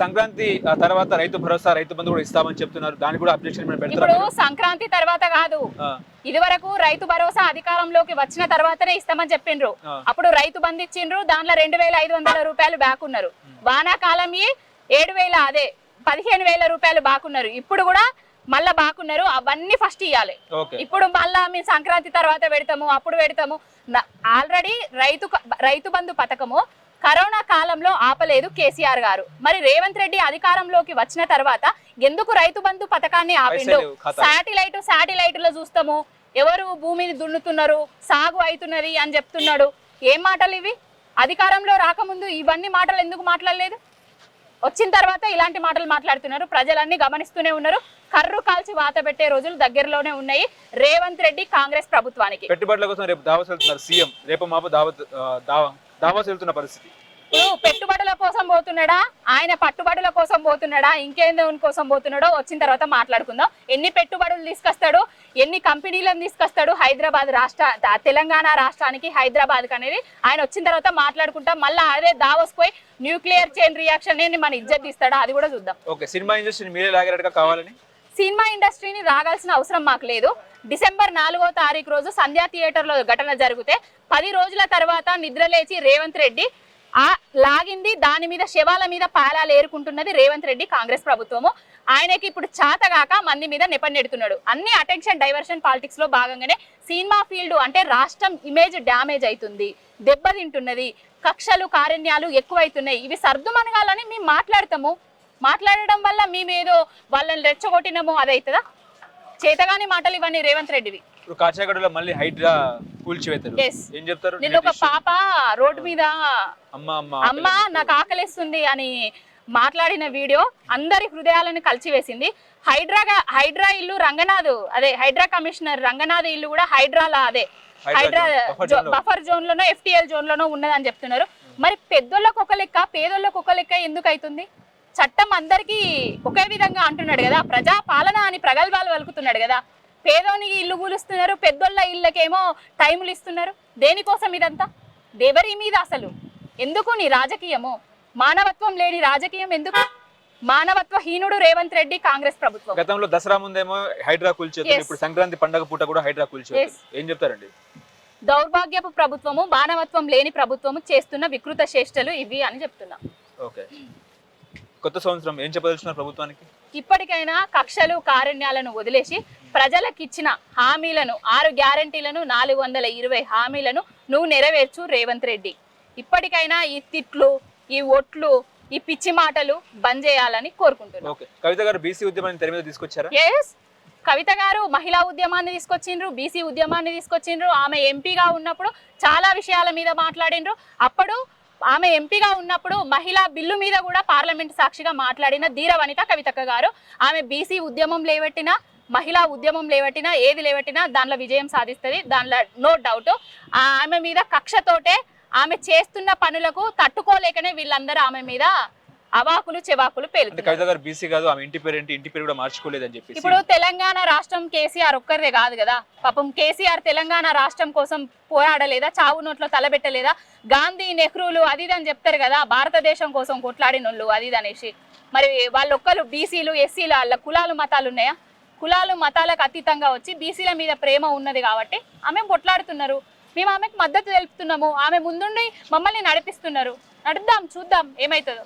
సంక్రాంతి తర్వాత రైతు భరోసా రైతు బంధు కూడా ఇస్తామని చెప్తున్నారు. దానికి కూడా అబ్జెక్షన్ ఇప్పుడు సంక్రాంతి తర్వాత కాదు. ఇదివరకు రైతు భరోసా అధికారంలోకి వచ్చిన తర్వాతనే ఇస్తామని చెప్పిండ్రు. అప్పుడు రైతు బంధు ఇచ్చిండ్రు దాంట్లో రెండు వేల ఐదు వందల రూపాయలు బాకున్నారు వానాకాలం ఏడు వేల అదే పదిహేను వేల రూపాయలు బాకున్నారు ఇప్పుడు కూడా మళ్ళా బాకున్నారు అవన్నీ ఫస్ట్ ఇవ్వాలి ఇప్పుడు మళ్ళా మేము సంక్రాంతి తర్వాత పెడతాము అప్పుడు పెడతాము. ఆల్రెడీ రైతు రైతు బంధు పథకము కరోనా కాలంలో ఆపలేదు కేసీఆర్ గారు. మరి రేవంత్ రెడ్డి అధికారంలోకి వచ్చిన తర్వాత ఎందుకు రైతు బంధు పథకాన్ని ఆపిండు. శాటిలైట్ శాటిలైట్లో చూస్తాము. ఎవరు భూమిని దున్నుతున్నారు? సాగు అవుతున్నది అని చెప్తున్నాడు. ఏం మాటలు ఇవి? అధికారంలో రాకముందు ఇవన్నీ మాటలు ఎందుకు మాట్లాడలేదు? వచ్చిన తర్వాత ఇలాంటి మాటలు మాట్లాడుతున్నారు. ప్రజలన్నీ గమనిస్తూనే ఉన్నారు. కర్రు కాల్చి వాత పెట్టే రోజులు దగ్గరలోనే ఉన్నాయి. రేవంత్ రెడ్డి కాంగ్రెస్ ప్రభుత్వానికి. పెట్టుబడుల కోసం రేపు దావస్ వెళ్తున్నారు సీఎం. రేపు మాపు దావత్ దావా. దావాస్ వెళ్తున్న పరిస్థితి. ఇప్పుడు పెట్టుబడుల కోసం పోతున్నాడా? ఆయన పట్టుబడుల కోసం పోతున్నాడా? ఇంకేం దేవుని కోసం పోతున్నాడో వచ్చిన తర్వాత మాట్లాడుకుందాం. ఎన్ని పెట్టుబడులు తీసుకొస్తాడు? ఎన్ని కంపెనీలను తీసుకొస్తాడు? హైదరాబాద్ రాష్ట్ర తెలంగాణ రాష్ట్రానికి హైదరాబాద్ అనేది ఆయన వచ్చిన తర్వాత మాట్లాడుకుంటాం. మళ్ళీ అదే దావోస్ పోయి న్యూక్లియర్ చైన్ రియాక్షన్ మన ఇజ్జత్ తీస్తాడా? అది కూడా చూద్దాం. ఓకే సినిమా ఇండస్ట్రీని మీరే లాగేటట్టుగా కావాలని? సినిమా ఇండస్ట్రీని రాగాల్సిన అవసరం మాకు లేదు. డిసెంబర్ నాలుగో తారీఖు రోజు సంధ్యా థియేటర్లో ఘటన జరిగితే పది రోజుల తర్వాత నిద్రలేచి రేవంత్ రెడ్డి ఆ లాగింది దాని మీద శవాల మీద పాలాలు ఏరుకుంటున్నది రేవంత్ రెడ్డి కాంగ్రెస్ ప్రభుత్వము. ఆయనకి ఇప్పుడు చాతగాక మంది మీద నెపన్నెడుతున్నాడు అన్ని అటెన్షన్ డైవర్షన్ పాలిటిక్స్లో భాగంగానే సినిమా ఫీల్డ్ అంటే రాష్ట్రం ఇమేజ్ డ్యామేజ్ అవుతుంది దెబ్బతింటున్నది కక్షలు కారణ్యాలు ఎక్కువైతున్నాయి. ఇవి సర్దుమనగాలని మేము మాట్లాడతాము. మాట్లాడడం వల్ల మేమేదో వాళ్ళని రెచ్చగొట్టినాము అదైతుందా? చేతగాని మాటలు ఇవన్నీ రేవంత్ రెడ్డివి. ఇప్పుడు కాచాగూడలో మళ్ళీ హైడ్రా కూల్చివేతారు. ఏం చెప్తారు? నిన్న ఒక పాప రోడ్డు మీద అమ్మ అమ్మ అమ్మ నాకు ఆకలిస్తుంది అని మాట్లాడిన వీడియో అందరి హృదయాలను కలిచివేసింది. హైడ్రాగా హైడ్రా ఇల్లు రంగనాథ్ అదే హైడ్రా కమిషనర్ రంగనాథ్ ఇల్లు కూడా హైడ్రాలా అదే. హైడ్రా. బఫర్ జోన్ లోనో ఎఫ్టిఎల్ జోన్ లోనో ఉన్నదని చెప్తున్నారు. మరి పెద్దోళ్ళకు ఒక లెక్క పేదోళ్ళకు ఒక లెక్క ఎందుకు అవుతుంది చట్టం అందరికీ ఒకే విధంగా అంటున్నాడు కదా. ప్రజా పాలన అని ప్రగల్భాలు పలుకుతున్నాడు కదా. పేదోనికి ఇల్లు కూలుస్తున్నారు పెద్దోళ్ళ ఇళ్ళకేమో టైములు ఇస్తున్నారు. దేనికోసం ఇదంతా? ఎవరి మీద అసలు. ఎందుకు నీ రాజకీయము? మానవత్వం లేని రాజకీయం ఎందుకు? మానవత్వ హీనుడు రేవంత్ రెడ్డి కాంగ్రెస్ ప్రభుత్వం. గతంలో దసరా ముందేమో హైడ్రా Yes. ఇప్పుడు సంక్రాంతి పండగ పూట కూడా హైడ్రా Yes. ఏం చెప్తారండి? దౌర్భాగ్యపు ప్రభుత్వము మానవత్వం లేని ప్రభుత్వము చేస్తున్న వికృత చేష్టలు ఇవి అని చెప్తున్నా. ఓకే. కొత్త సంవత్సరం ఏం చెప్పదలుచున్నారు ప్రభుత్వానికి? ఇప్పటికైనా కక్షలు కారుణ్యాలను వదిలేసి ప్రజలకు ఇచ్చిన హామీలను ఆరు గ్యారంటీలను నాలుగు వందల ఇరవై హామీలను నువ్వు నెరవేర్చు రేవంత్ రెడ్డి. ఇప్పటికైనా ఈ తిట్లు ఈ ఒట్లు ఈ పిచ్చి మాటలు బంద్ చేయాలని కోరుకుంటున్నాను ఓకే. కవిత గారు బీసీ ఉద్యమాన్ని తెర మీద తీసుకొచ్చారా? ఎస్ కవిత గారు మహిళా ఉద్యమాన్ని తీసుకొచ్చిండ్రు బీసీ ఉద్యమాన్ని తీసుకొచ్చిండ్రు. ఆమె ఎంపీగా ఉన్నప్పుడు చాలా విషయాల మీద మాట్లాడిండ్రు. అప్పుడు ఆమె ఎంపీగా ఉన్నప్పుడు మహిళా బిల్లు మీద కూడా పార్లమెంట్ సాక్షిగా మాట్లాడిన ధీర వనిత కవితక్క గారు. ఆమె బీసీ ఉద్యమం లేవట్టినా మహిళా ఉద్యమం లేవట్టినా ఏది లేవట్టినా దాంట్లో విజయం సాధిస్తుంది దాంట్లో నో డౌట్ ఆమె మీద కక్షతోటే ఆమె చేస్తున్న పనులకు తట్టుకోలేకనే వీళ్ళందరూ ఆమె మీద అవాకులు చెవాకులు కవిత గారు బీసీ కాదు ఆమె ఇంటి పేరు ఏంటి ఇంటి పేరు కూడా మార్చుకోలేదని చెప్పేసి. ఇప్పుడు తెలంగాణ రాష్ట్రం కేసీఆర్ ఒక్కరిదే కాదు కదా. పాపం కేసీఆర్ తెలంగాణ రాష్ట్రం కోసం పోరాడలేదా చావు నోట్లో తలబెట్టలేదా? గాంధీ నెహ్రూలు అది అని చెప్తారు కదా భారతదేశం కోసం కొట్లాడినోళ్ళు అది అనేసి. మరి వాళ్ళొక్కరు బీసీలు ఎస్సీలు వాళ్ళ కులాలు మతాలు ఉన్నాయా? కులాలు మతాలకు అతీతంగా వచ్చి బీసీల మీద ప్రేమ ఉన్నది కాబట్టి ఆమె కొట్లాడుతున్నారు. మేము ఆమెకు మద్దతు తెలుపుతున్నాము. ఆమె ముందుండి మమ్మల్ని నడిపిస్తున్నారు. నడుద్దాం చూద్దాం ఏమవుతుందో